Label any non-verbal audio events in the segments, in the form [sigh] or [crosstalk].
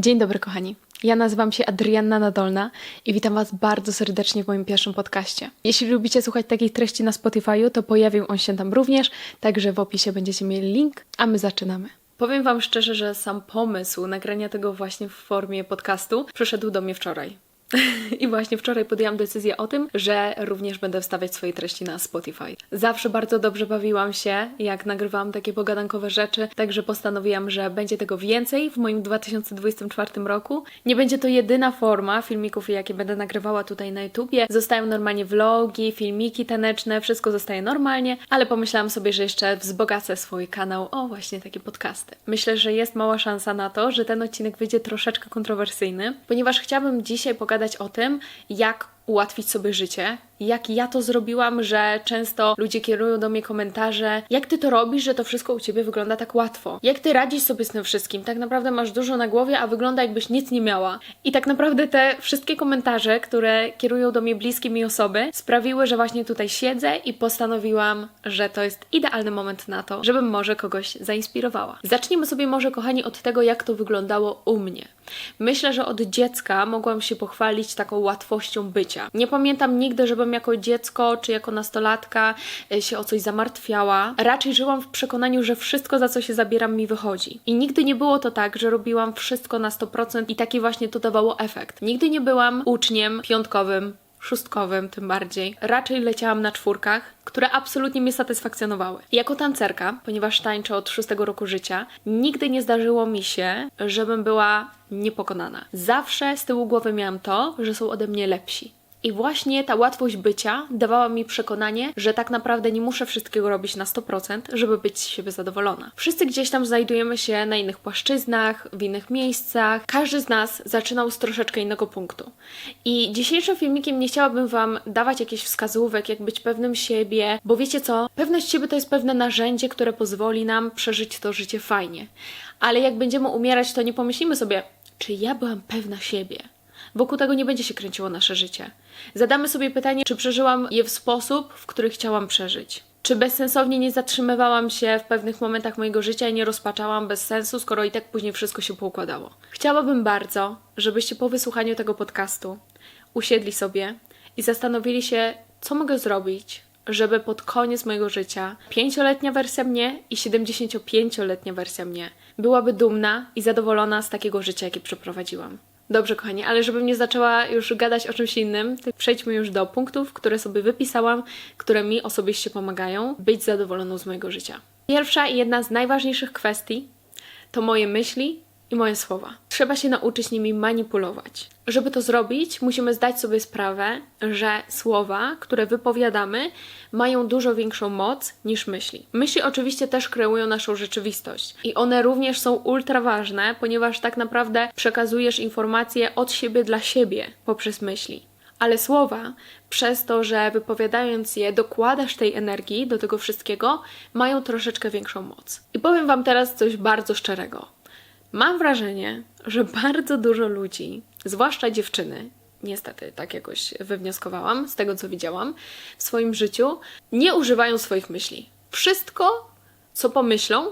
Dzień dobry, kochani. Ja nazywam się Adrianna Nadolna i witam Was bardzo serdecznie w moim pierwszym podcaście. Jeśli lubicie słuchać takich treści na Spotify'u, to pojawił on się tam również, także w opisie będziecie mieli link, a my zaczynamy. Powiem Wam szczerze, że sam pomysł nagrania tego właśnie w formie podcastu przyszedł do mnie wczoraj. [laughs] I właśnie wczoraj podjęłam decyzję o tym, że również będę wstawiać swoje treści na Spotify. Zawsze bardzo dobrze bawiłam się, jak nagrywałam takie pogadankowe rzeczy, także postanowiłam, że będzie tego więcej w moim 2024 roku. Nie będzie to jedyna forma filmików, jakie będę nagrywała tutaj na YouTubie. Zostają normalnie vlogi, filmiki taneczne, wszystko zostaje normalnie, ale pomyślałam sobie, że jeszcze wzbogacę swój kanał o właśnie takie podcasty. Myślę, że jest mała szansa na to, że ten odcinek wyjdzie troszeczkę kontrowersyjny, ponieważ chciałabym dzisiaj pogadać o tym, jak ułatwić sobie życie. Jak ja to zrobiłam, że często ludzie kierują do mnie komentarze, jak ty to robisz, że to wszystko u ciebie wygląda tak łatwo. Jak ty radzisz sobie z tym wszystkim? Tak naprawdę masz dużo na głowie, a wygląda jakbyś nic nie miała. I tak naprawdę te wszystkie komentarze, które kierują do mnie bliskie mi osoby, sprawiły, że właśnie tutaj siedzę i postanowiłam, że to jest idealny moment na to, żebym może kogoś zainspirowała. Zacznijmy sobie może, kochani, od tego, jak to wyglądało u mnie. Myślę, że od dziecka mogłam się pochwalić taką łatwością bycia. Nie pamiętam nigdy, żebym jako dziecko czy jako nastolatka e, się o coś zamartwiała. Raczej żyłam w przekonaniu, że wszystko, za co się zabieram, mi wychodzi. I nigdy nie było to tak, że robiłam wszystko na 100% i taki właśnie to dawało efekt. Nigdy nie byłam uczniem piątkowym, szóstkowym tym bardziej. Raczej leciałam na czwórkach, które absolutnie mnie satysfakcjonowały. Jako tancerka, ponieważ tańczę od szóstego roku życia, nigdy nie zdarzyło mi się, żebym była niepokonana. Zawsze z tyłu głowy miałam to, że są ode mnie lepsi. I właśnie ta łatwość bycia dawała mi przekonanie, że tak naprawdę nie muszę wszystkiego robić na 100%, żeby być z siebie zadowolona. Wszyscy gdzieś tam znajdujemy się na innych płaszczyznach, w innych miejscach. Każdy z nas zaczynał z troszeczkę innego punktu. I dzisiejszym filmikiem nie chciałabym Wam dawać jakichś wskazówek, jak być pewnym siebie, bo wiecie co? Pewność siebie to jest pewne narzędzie, które pozwoli nam przeżyć to życie fajnie. Ale jak będziemy umierać, to nie pomyślimy sobie, czy ja byłam pewna siebie. Wokół tego nie będzie się kręciło nasze życie. Zadamy sobie pytanie, czy przeżyłam je w sposób, w który chciałam przeżyć. Czy bezsensownie nie zatrzymywałam się w pewnych momentach mojego życia i nie rozpaczałam bez sensu, skoro i tak później wszystko się poukładało? Chciałabym bardzo, żebyście po wysłuchaniu tego podcastu usiedli sobie i zastanowili się, co mogę zrobić, żeby pod koniec mojego życia pięcioletnia wersja mnie i 75-letnia wersja mnie byłaby dumna i zadowolona z takiego życia, jakie przeprowadziłam. Dobrze, kochani, ale żebym nie zaczęła już gadać o czymś innym, przejdźmy już do punktów, które sobie wypisałam, które mi osobiście pomagają być zadowoloną z mojego życia. Pierwsza i jedna z najważniejszych kwestii to moje myśli i moje słowa. Trzeba się nauczyć nimi manipulować. Żeby to zrobić, musimy zdać sobie sprawę, że słowa, które wypowiadamy, mają dużo większą moc niż myśli. Myśli oczywiście też kreują naszą rzeczywistość i one również są ultra ważne, ponieważ tak naprawdę przekazujesz informacje od siebie dla siebie poprzez myśli. Ale słowa, przez to, że wypowiadając je, dokładasz tej energii do tego wszystkiego, mają troszeczkę większą moc. I powiem Wam teraz coś bardzo szczerego. Mam wrażenie, że bardzo dużo ludzi, zwłaszcza dziewczyny, niestety tak jakoś wywnioskowałam z tego, co widziałam w swoim życiu, nie używają swoich myśli. Wszystko, co pomyślą,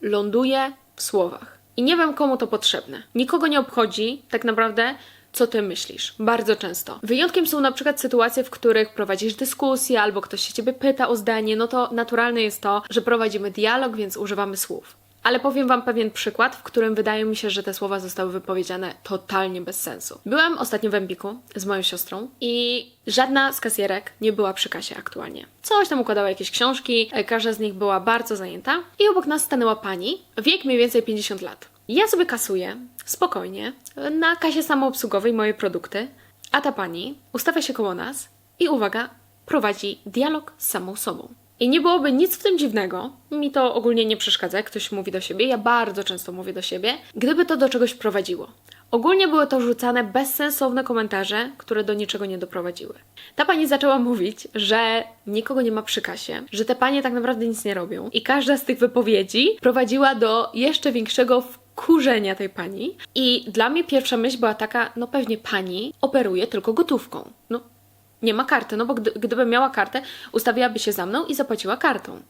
ląduje w słowach. I nie wiem, komu to potrzebne. Nikogo nie obchodzi tak naprawdę, co ty myślisz. Bardzo często. Wyjątkiem są na przykład sytuacje, w których prowadzisz dyskusję albo ktoś się ciebie pyta o zdanie, no to naturalne jest to, że prowadzimy dialog, więc używamy słów. Ale powiem Wam pewien przykład, w którym wydaje mi się, że te słowa zostały wypowiedziane totalnie bez sensu. Byłam ostatnio w Empiku z moją siostrą i żadna z kasjerek nie była przy kasie aktualnie. Coś tam układała jakieś książki, e, każda z nich była bardzo zajęta i obok nas stanęła pani, wiek mniej więcej 50 lat. Ja sobie kasuję, spokojnie, na kasie samoobsługowej moje produkty, a ta pani ustawia się koło nas i uwaga, prowadzi dialog z samą sobą. I nie byłoby nic w tym dziwnego, mi to ogólnie nie przeszkadza, jak ktoś mówi do siebie, ja bardzo często mówię do siebie, gdyby to do czegoś prowadziło. Ogólnie były to rzucane bezsensowne komentarze, które do niczego nie doprowadziły. Ta pani zaczęła mówić, że nikogo nie ma przy kasie, że te panie tak naprawdę nic nie robią i każda z tych wypowiedzi prowadziła do jeszcze większego wkurzenia tej pani. I dla mnie pierwsza myśl była taka, no pewnie pani operuje tylko gotówką. No nie ma karty, no bo gdy, gdyby miała kartę, ustawiłaby się za mną i zapłaciła kartą.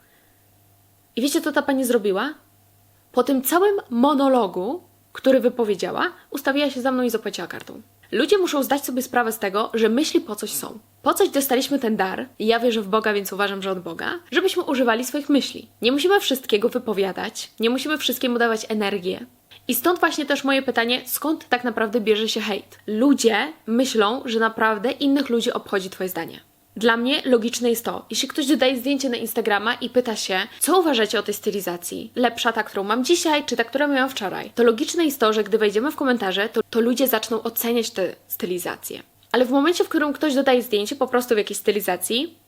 I wiecie, co ta pani zrobiła? Po tym całym monologu który wypowiedziała, ustawiła się za mną i zapłaciła kartą. Ludzie muszą zdać sobie sprawę z tego, że myśli po coś są. Po coś dostaliśmy ten dar, i ja wierzę w Boga, więc uważam, że od Boga, żebyśmy używali swoich myśli. Nie musimy wszystkiego wypowiadać, nie musimy wszystkiemu dawać energię. I stąd właśnie też moje pytanie, skąd tak naprawdę bierze się hejt? Ludzie myślą, że naprawdę innych ludzi obchodzi Twoje zdanie. Dla mnie logiczne jest to, jeśli ktoś dodaje zdjęcie na Instagrama i pyta się, co uważacie o tej stylizacji? Lepsza ta, którą mam dzisiaj, czy ta, którą miałam wczoraj? To logiczne jest to, że gdy wejdziemy w komentarze, to, to ludzie zaczną oceniać te stylizacje. Ale w momencie, w którym ktoś dodaje zdjęcie po prostu w jakiejś stylizacji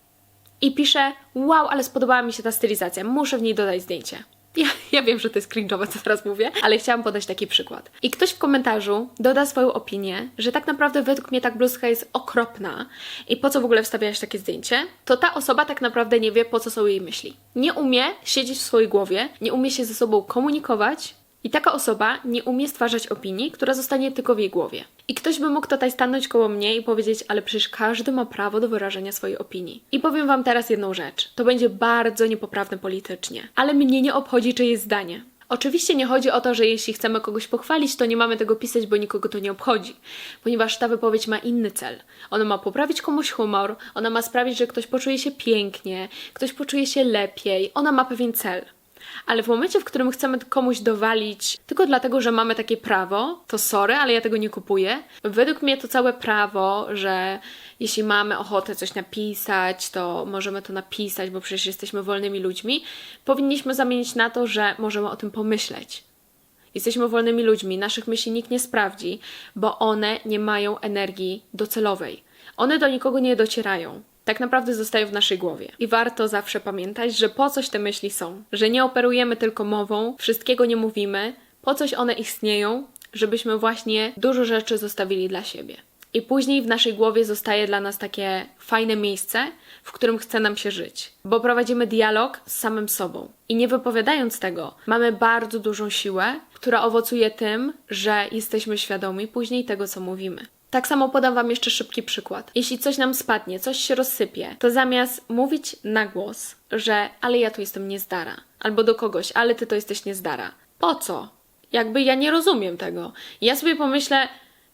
i pisze, wow, ale spodobała mi się ta stylizacja, muszę w niej dodać zdjęcie. Ja, ja wiem, że to jest cringe'owe, co teraz mówię, ale chciałam podać taki przykład. I ktoś w komentarzu doda swoją opinię, że tak naprawdę według mnie ta bluzka jest okropna i po co w ogóle wstawiałaś takie zdjęcie, to ta osoba tak naprawdę nie wie, po co są jej myśli. Nie umie siedzieć w swojej głowie, nie umie się ze sobą komunikować i taka osoba nie umie stwarzać opinii, która zostanie tylko w jej głowie. I ktoś by mógł tutaj stanąć koło mnie i powiedzieć, ale przecież każdy ma prawo do wyrażenia swojej opinii. I powiem Wam teraz jedną rzecz. To będzie bardzo niepoprawne politycznie, ale mnie nie obchodzi czyjeś zdanie. Oczywiście nie chodzi o to, że jeśli chcemy kogoś pochwalić, to nie mamy tego pisać, bo nikogo to nie obchodzi, ponieważ ta wypowiedź ma inny cel. Ona ma poprawić komuś humor, ona ma sprawić, że ktoś poczuje się pięknie, ktoś poczuje się lepiej, ona ma pewien cel. Ale w momencie, w którym chcemy komuś dowalić tylko dlatego, że mamy takie prawo, to sorry, ale ja tego nie kupuję. Według mnie to całe prawo, że jeśli mamy ochotę coś napisać, to możemy to napisać, bo przecież jesteśmy wolnymi ludźmi, powinniśmy zamienić na to, że możemy o tym pomyśleć. Jesteśmy wolnymi ludźmi, naszych myśli nikt nie sprawdzi, bo one nie mają energii docelowej. One do nikogo nie docierają. Tak naprawdę zostają w naszej głowie. I warto zawsze pamiętać, że po coś te myśli są. Że nie operujemy tylko mową, wszystkiego nie mówimy, po coś one istnieją, żebyśmy właśnie dużo rzeczy zostawili dla siebie. I później w naszej głowie zostaje dla nas takie fajne miejsce, w którym chce nam się żyć, bo prowadzimy dialog z samym sobą. I nie wypowiadając tego, mamy bardzo dużą siłę, która owocuje tym, że jesteśmy świadomi później tego, co mówimy. Tak samo podam Wam jeszcze szybki przykład. Jeśli coś nam spadnie, coś się rozsypie, to zamiast mówić na głos, że ale ja tu jestem niezdara, albo do kogoś, ale ty to jesteś niezdara. Po co? Jakby ja nie rozumiem tego. Ja sobie pomyślę,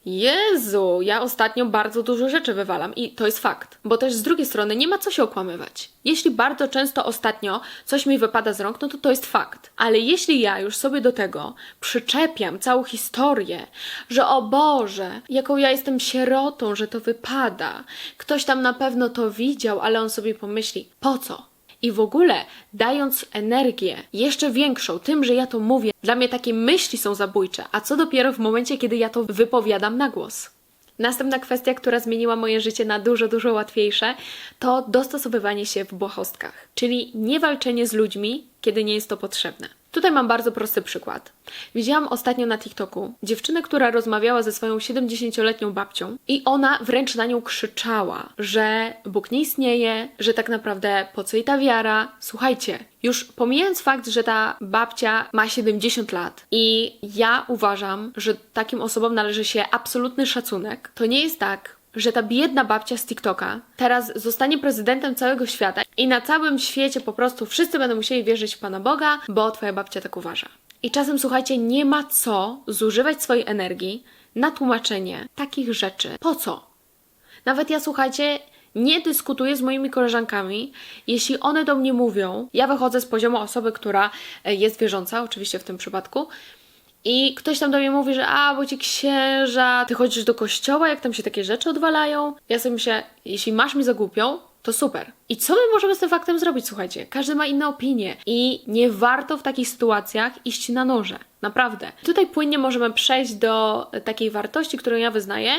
Jezu, ja ostatnio bardzo dużo rzeczy wywalam i to jest fakt. Bo też z drugiej strony nie ma co się okłamywać. Jeśli bardzo często ostatnio coś mi wypada z rąk, no to to jest fakt. Ale jeśli ja już sobie do tego przyczepiam całą historię, że o Boże, jaką ja jestem sierotą, że to wypada, ktoś tam na pewno to widział, ale on sobie pomyśli, po co? I w ogóle dając energię jeszcze większą tym, że ja to mówię, dla mnie takie myśli są zabójcze, a co dopiero w momencie, kiedy ja to wypowiadam na głos. Następna kwestia, która zmieniła moje życie na dużo, dużo łatwiejsze, to dostosowywanie się w błahostkach, czyli nie walczenie z ludźmi, kiedy nie jest to potrzebne. Tutaj mam bardzo prosty przykład. Widziałam ostatnio na TikToku dziewczynę, która rozmawiała ze swoją 70-letnią babcią i ona wręcz na nią krzyczała, że Bóg nie istnieje, że tak naprawdę po co jej ta wiara. Słuchajcie, już pomijając fakt, że ta babcia ma 70 lat i ja uważam, że takim osobom należy się absolutny szacunek, to nie jest tak, że ta biedna babcia z TikToka teraz zostanie prezydentem całego świata i na całym świecie po prostu wszyscy będą musieli wierzyć w Pana Boga, bo twoja babcia tak uważa. I czasem, słuchajcie, nie ma co zużywać swojej energii na tłumaczenie takich rzeczy. Po co? Nawet ja, słuchajcie, nie dyskutuję z moimi koleżankami, jeśli one do mnie mówią, ja wychodzę z poziomu osoby, która e, jest wierząca, oczywiście w tym przypadku, i ktoś tam do mnie mówi, że a, bo ci księża, ty chodzisz do kościoła, jak tam się takie rzeczy odwalają. Ja sobie myślę, jeśli masz mi za głupią, to super. I co my możemy z tym faktem zrobić, słuchajcie? Każdy ma inne opinie i nie warto w takich sytuacjach iść na noże. Naprawdę. Tutaj płynnie możemy przejść do takiej wartości, którą ja wyznaję,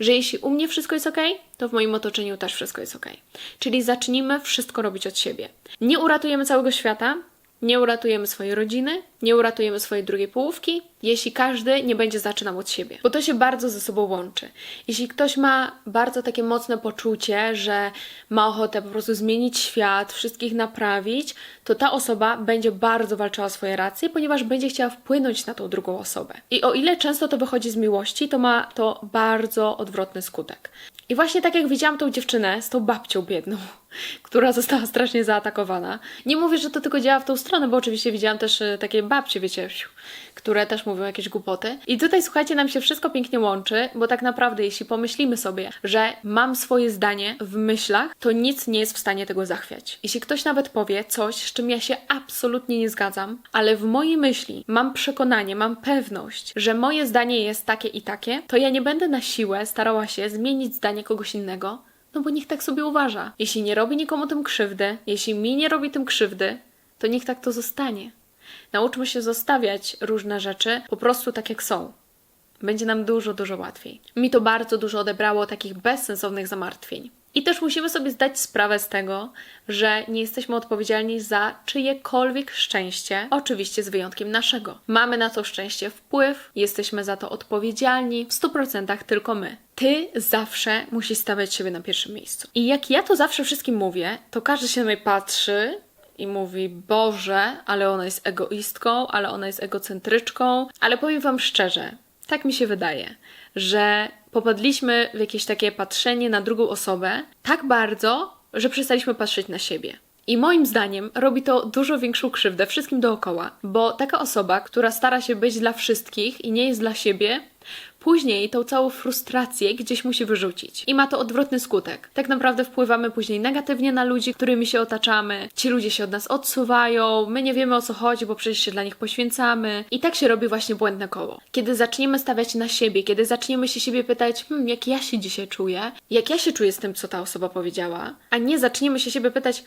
że jeśli u mnie wszystko jest ok, to w moim otoczeniu też wszystko jest ok. Czyli zacznijmy wszystko robić od siebie. Nie uratujemy całego świata, nie uratujemy swojej rodziny, nie uratujemy swojej drugiej połówki, jeśli każdy nie będzie zaczynał od siebie, bo to się bardzo ze sobą łączy. Jeśli ktoś ma bardzo takie mocne poczucie, że ma ochotę po prostu zmienić świat, wszystkich naprawić, to ta osoba będzie bardzo walczyła o swoje racje, ponieważ będzie chciała wpłynąć na tą drugą osobę. I o ile często to wychodzi z miłości, to ma to bardzo odwrotny skutek. I właśnie tak jak widziałam tą dziewczynę z tą babcią biedną, która została strasznie zaatakowana. Nie mówię, że to tylko działa w tą stronę, bo oczywiście widziałam też e, takie babcie, wiecie, które też mówią jakieś głupoty. I tutaj, słuchajcie, nam się wszystko pięknie łączy, bo tak naprawdę, jeśli pomyślimy sobie, że mam swoje zdanie w myślach, to nic nie jest w stanie tego zachwiać. Jeśli ktoś nawet powie coś, z czym ja się absolutnie nie zgadzam, ale w mojej myśli mam przekonanie, mam pewność, że moje zdanie jest takie i takie, to ja nie będę na siłę starała się zmienić zdanie kogoś innego, no bo niech tak sobie uważa. Jeśli nie robi nikomu tym krzywdy, jeśli mi nie robi tym krzywdy, to niech tak to zostanie. Nauczmy się zostawiać różne rzeczy po prostu tak, jak są. Będzie nam dużo, dużo łatwiej. Mi to bardzo dużo odebrało takich bezsensownych zamartwień. I też musimy sobie zdać sprawę z tego, że nie jesteśmy odpowiedzialni za czyjekolwiek szczęście, oczywiście z wyjątkiem naszego. Mamy na to szczęście wpływ, jesteśmy za to odpowiedzialni w 100% tylko my. Ty zawsze musisz stawiać siebie na pierwszym miejscu. I jak ja to zawsze wszystkim mówię, to każdy się na mnie patrzy i mówi: Boże, ale ona jest egoistką, ale ona jest egocentryczką. Ale powiem Wam szczerze, tak mi się wydaje, że popadliśmy w jakieś takie patrzenie na drugą osobę tak bardzo, że przestaliśmy patrzeć na siebie. I moim zdaniem robi to dużo większą krzywdę wszystkim dookoła, bo taka osoba, która stara się być dla wszystkich i nie jest dla siebie, później tą całą frustrację gdzieś musi wyrzucić. I ma to odwrotny skutek. Tak naprawdę wpływamy później negatywnie na ludzi, którymi się otaczamy. Ci ludzie się od nas odsuwają, my nie wiemy o co chodzi, bo przecież się dla nich poświęcamy. I tak się robi właśnie błędne koło. Kiedy zaczniemy stawiać na siebie, kiedy zaczniemy się siebie pytać, hmm, jak ja się dzisiaj czuję, jak ja się czuję z tym, co ta osoba powiedziała, a nie zaczniemy się siebie pytać,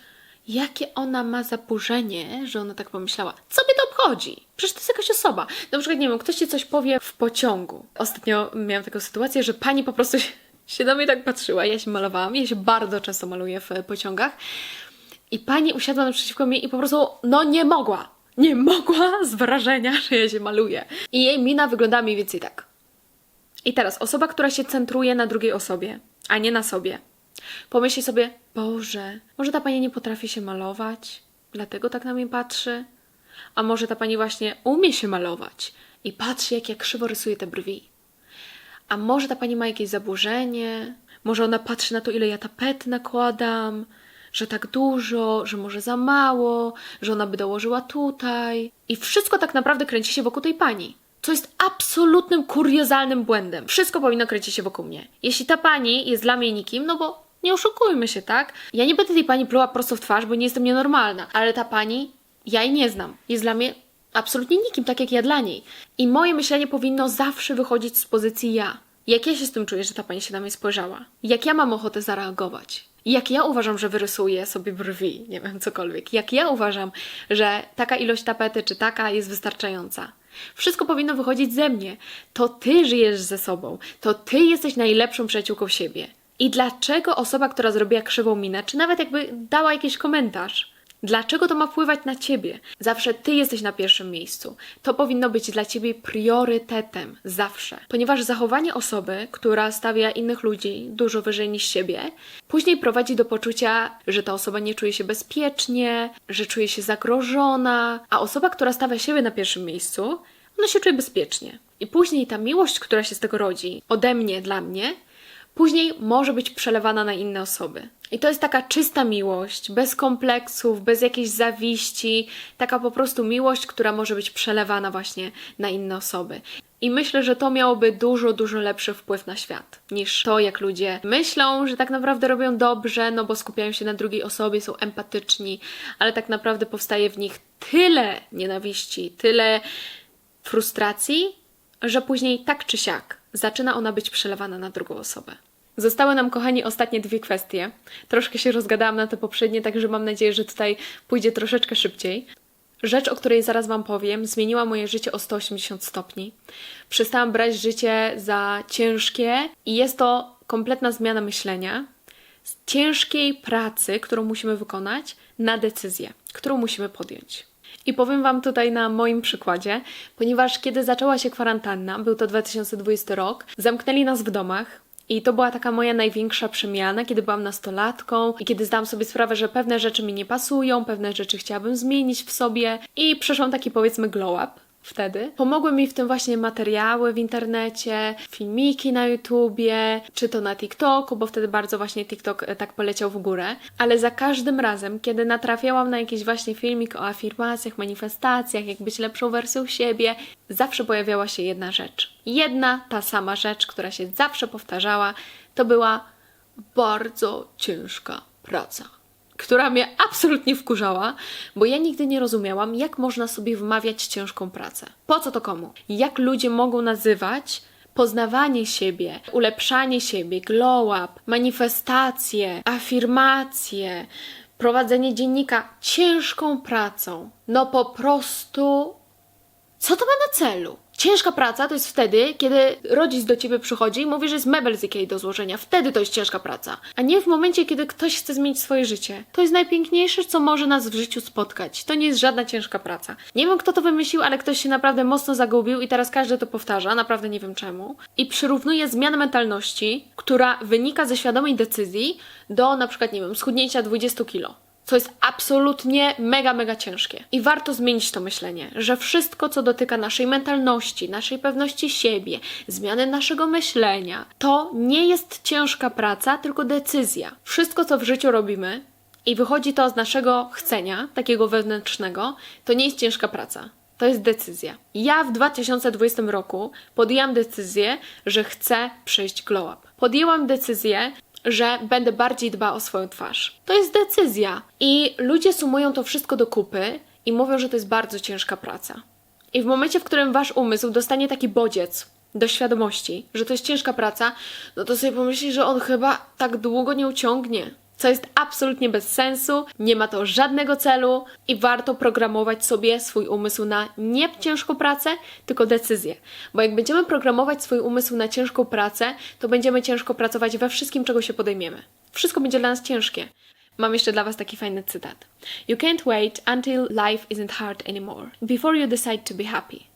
jakie ona ma zaburzenie, że ona tak pomyślała. Co mnie to obchodzi? Przecież to jest jakaś osoba. Na przykład, nie wiem, ktoś ci coś powie w pociągu. Ostatnio miałam taką sytuację, że pani po prostu się, [laughs] na mnie tak patrzyła. Ja się malowałam, ja się bardzo często maluję w pociągach. I pani usiadła naprzeciwko mnie i po prostu, no nie mogła. Nie mogła z wrażenia, [laughs] że ja się maluję. I jej mina wyglądała mniej więcej tak. I teraz osoba, która się centruje na drugiej osobie, a nie na sobie, Pomyśli sobie, Boże, może ta pani nie potrafi się malować, dlatego tak na mnie patrzy? A może ta pani właśnie umie się malować i patrzy, jak ja krzywo rysuje te brwi? A może ta pani ma jakieś zaburzenie? Może ona patrzy na to, ile ja tapet nakładam? Że tak dużo, że może za mało, że ona by dołożyła tutaj. I wszystko tak naprawdę kręci się wokół tej pani co jest absolutnym kuriozalnym błędem. Wszystko powinno kręcić się wokół mnie. Jeśli ta pani jest dla mnie nikim, no bo nie oszukujmy się, tak? Ja nie będę tej pani pluła prosto w twarz, bo nie jestem nienormalna, ale ta pani, ja jej nie znam. Jest dla mnie absolutnie nikim, tak jak ja dla niej. I moje myślenie powinno zawsze wychodzić z pozycji ja. Jak ja się z tym czuję, że ta pani się na mnie spojrzała? Jak ja mam ochotę zareagować? Jak ja uważam, że wyrysuję sobie brwi, nie wiem, cokolwiek. Jak ja uważam, że taka ilość tapety czy taka jest wystarczająca. Wszystko powinno wychodzić ze mnie. To ty żyjesz ze sobą. To ty jesteś najlepszą przyjaciółką siebie. I dlaczego osoba, która zrobiła krzywą minę, czy nawet jakby dała jakiś komentarz, Dlaczego to ma wpływać na ciebie? Zawsze ty jesteś na pierwszym miejscu. To powinno być dla ciebie priorytetem, zawsze. Ponieważ zachowanie osoby, która stawia innych ludzi dużo wyżej niż siebie, później prowadzi do poczucia, że ta osoba nie czuje się bezpiecznie, że czuje się zagrożona, a osoba, która stawia siebie na pierwszym miejscu, ona się czuje bezpiecznie. I później ta miłość, która się z tego rodzi, ode mnie, dla mnie, później może być przelewana na inne osoby. I to jest taka czysta miłość, bez kompleksów, bez jakiejś zawiści, taka po prostu miłość, która może być przelewana właśnie na inne osoby. I myślę, że to miałoby dużo, dużo lepszy wpływ na świat niż to, jak ludzie myślą, że tak naprawdę robią dobrze, no bo skupiają się na drugiej osobie, są empatyczni, ale tak naprawdę powstaje w nich tyle nienawiści, tyle frustracji, że później tak czy siak zaczyna ona być przelewana na drugą osobę. Zostały nam, kochani, ostatnie dwie kwestie. Troszkę się rozgadałam na te poprzednie, także mam nadzieję, że tutaj pójdzie troszeczkę szybciej. Rzecz, o której zaraz Wam powiem, zmieniła moje życie o 180 stopni. Przestałam brać życie za ciężkie i jest to kompletna zmiana myślenia z ciężkiej pracy, którą musimy wykonać, na decyzję, którą musimy podjąć. I powiem Wam tutaj na moim przykładzie, ponieważ kiedy zaczęła się kwarantanna, był to 2020 rok, zamknęli nas w domach, i to była taka moja największa przemiana, kiedy byłam nastolatką i kiedy zdałam sobie sprawę, że pewne rzeczy mi nie pasują, pewne rzeczy chciałabym zmienić w sobie i przeszłam taki powiedzmy glow up. Wtedy. Pomogły mi w tym właśnie materiały w internecie, filmiki na YouTubie, czy to na TikToku, bo wtedy bardzo właśnie TikTok e, tak poleciał w górę. Ale za każdym razem, kiedy natrafiałam na jakiś właśnie filmik o afirmacjach, manifestacjach, jak być lepszą wersją siebie, zawsze pojawiała się jedna rzecz. Jedna, ta sama rzecz, która się zawsze powtarzała, to była bardzo ciężka praca która mnie absolutnie wkurzała, bo ja nigdy nie rozumiałam, jak można sobie wmawiać ciężką pracę. Po co to komu? Jak ludzie mogą nazywać poznawanie siebie, ulepszanie siebie, glow up, manifestacje, afirmacje, prowadzenie dziennika ciężką pracą? No po prostu co to ma na celu? Ciężka praca to jest wtedy, kiedy rodzic do ciebie przychodzi i mówi, że jest mebel z Ikei do złożenia. Wtedy to jest ciężka praca. A nie w momencie, kiedy ktoś chce zmienić swoje życie. To jest najpiękniejsze, co może nas w życiu spotkać. To nie jest żadna ciężka praca. Nie wiem, kto to wymyślił, ale ktoś się naprawdę mocno zagubił i teraz każdy to powtarza. Naprawdę nie wiem czemu. I przyrównuje zmianę mentalności, która wynika ze świadomej decyzji do na przykład, nie wiem, schudnięcia 20 kilo co jest absolutnie mega, mega ciężkie. I warto zmienić to myślenie, że wszystko, co dotyka naszej mentalności, naszej pewności siebie, zmiany naszego myślenia, to nie jest ciężka praca, tylko decyzja. Wszystko, co w życiu robimy, i wychodzi to z naszego chcenia, takiego wewnętrznego, to nie jest ciężka praca. To jest decyzja. Ja w 2020 roku podjęłam decyzję, że chcę przejść glow up. Podjęłam decyzję, że będę bardziej dbała o swoją twarz. To jest decyzja. I ludzie sumują to wszystko do kupy i mówią, że to jest bardzo ciężka praca. I w momencie, w którym wasz umysł dostanie taki bodziec do świadomości, że to jest ciężka praca, no to sobie pomyśli, że on chyba tak długo nie uciągnie. Co jest absolutnie bez sensu, nie ma to żadnego celu i warto programować sobie swój umysł na nie ciężką pracę, tylko decyzję. Bo jak będziemy programować swój umysł na ciężką pracę, to będziemy ciężko pracować we wszystkim, czego się podejmiemy. Wszystko będzie dla nas ciężkie. Mam jeszcze dla Was taki fajny cytat. You can't wait until life isn't hard anymore before you decide to be happy.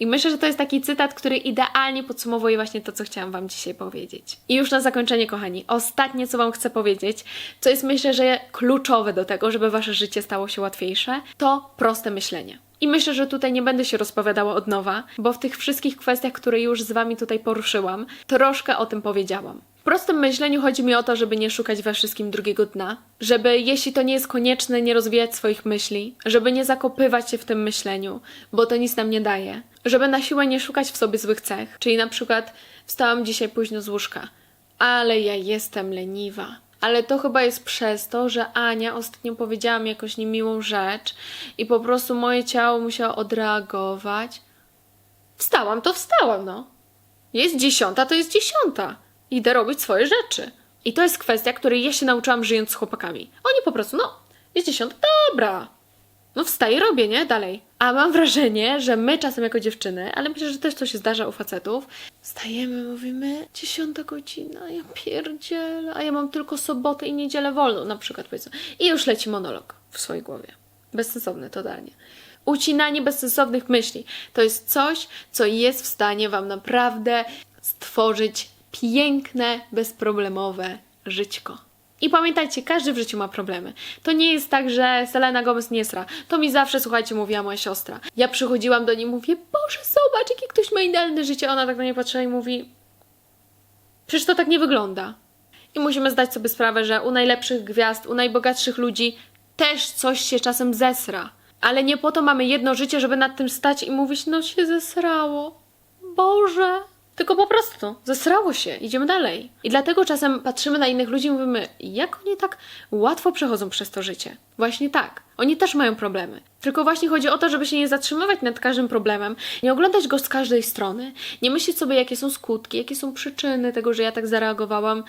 I myślę, że to jest taki cytat, który idealnie podsumowuje właśnie to, co chciałam Wam dzisiaj powiedzieć. I już na zakończenie, kochani, ostatnie, co Wam chcę powiedzieć, co jest myślę, że kluczowe do tego, żeby Wasze życie stało się łatwiejsze, to proste myślenie. I myślę, że tutaj nie będę się rozpowiadała od nowa, bo w tych wszystkich kwestiach, które już z Wami tutaj poruszyłam, troszkę o tym powiedziałam. Prostym myśleniu chodzi mi o to, żeby nie szukać we wszystkim drugiego dna, żeby jeśli to nie jest konieczne, nie rozwijać swoich myśli, żeby nie zakopywać się w tym myśleniu, bo to nic nam nie daje, żeby na siłę nie szukać w sobie złych cech, czyli na przykład wstałam dzisiaj późno z łóżka, ale ja jestem leniwa. Ale to chyba jest przez to, że Ania ostatnio powiedziała mi jakąś niemiłą rzecz i po prostu moje ciało musiało odreagować. Wstałam, to wstałam, no. Jest dziesiąta, to jest dziesiąta. Idę robić swoje rzeczy. I to jest kwestia, której ja się nauczyłam żyjąc z chłopakami. Oni po prostu, no, jest dziesiąta, dobra. No wstaję, robię, nie? Dalej. A mam wrażenie, że my czasem jako dziewczyny, ale myślę, że też to się zdarza u facetów, wstajemy, mówimy, dziesiąta godzina, ja pierdzielę, a ja mam tylko sobotę i niedzielę wolną, na przykład powiedzmy. I już leci monolog w swojej głowie. Bezsensowny totalnie. Ucinanie bezsensownych myśli to jest coś, co jest w stanie Wam naprawdę stworzyć piękne, bezproblemowe żyćko. I pamiętajcie, każdy w życiu ma problemy. To nie jest tak, że Selena Gomez nie sra. To mi zawsze, słuchajcie, mówiła moja siostra. Ja przychodziłam do niej mówię, Boże, zobacz, jakie ktoś ma idealne życie. Ona tak na mnie patrzyła i mówi, przecież to tak nie wygląda. I musimy zdać sobie sprawę, że u najlepszych gwiazd, u najbogatszych ludzi też coś się czasem zesra. Ale nie po to mamy jedno życie, żeby nad tym stać i mówić, no się zesrało. Boże. Tylko po prostu zesrało się, idziemy dalej. I dlatego czasem patrzymy na innych ludzi i mówimy, jak oni tak łatwo przechodzą przez to życie. Właśnie tak. Oni też mają problemy. Tylko właśnie chodzi o to, żeby się nie zatrzymywać nad każdym problemem, nie oglądać go z każdej strony, nie myśleć sobie, jakie są skutki, jakie są przyczyny tego, że ja tak zareagowałam.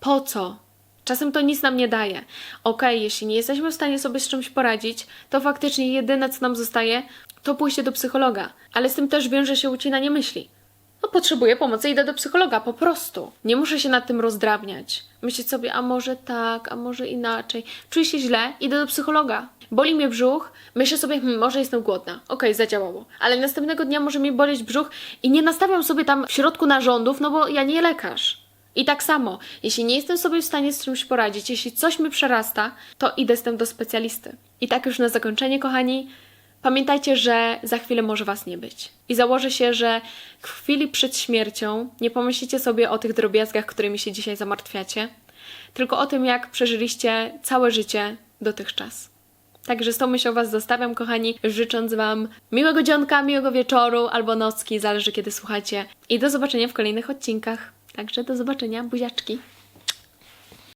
Po co? Czasem to nic nam nie daje. Okej, jeśli nie jesteśmy w stanie sobie z czymś poradzić, to faktycznie jedyne, co nam zostaje, to pójście do psychologa. Ale z tym też wiąże się ucinanie myśli. No, potrzebuję pomocy, idę do psychologa, po prostu. Nie muszę się nad tym rozdrabniać. Myśleć sobie, a może tak, a może inaczej. Czuję się źle, idę do psychologa. Boli mnie brzuch, myślę sobie, hmm, może jestem głodna. Okej, zadziałało. Ale następnego dnia może mnie boleć brzuch i nie nastawiam sobie tam w środku narządów, no bo ja nie lekarz. I tak samo, jeśli nie jestem sobie w stanie z czymś poradzić, jeśli coś mi przerasta, to idę z tym do specjalisty. I tak już na zakończenie, kochani, Pamiętajcie, że za chwilę może Was nie być. I założę się, że w chwili przed śmiercią nie pomyślicie sobie o tych drobiazgach, którymi się dzisiaj zamartwiacie, tylko o tym, jak przeżyliście całe życie dotychczas. Także z tą myślą Was zostawiam, kochani, życząc Wam miłego dzionka, miłego wieczoru albo nocki, zależy kiedy słuchacie. I do zobaczenia w kolejnych odcinkach. Także do zobaczenia, buziaczki.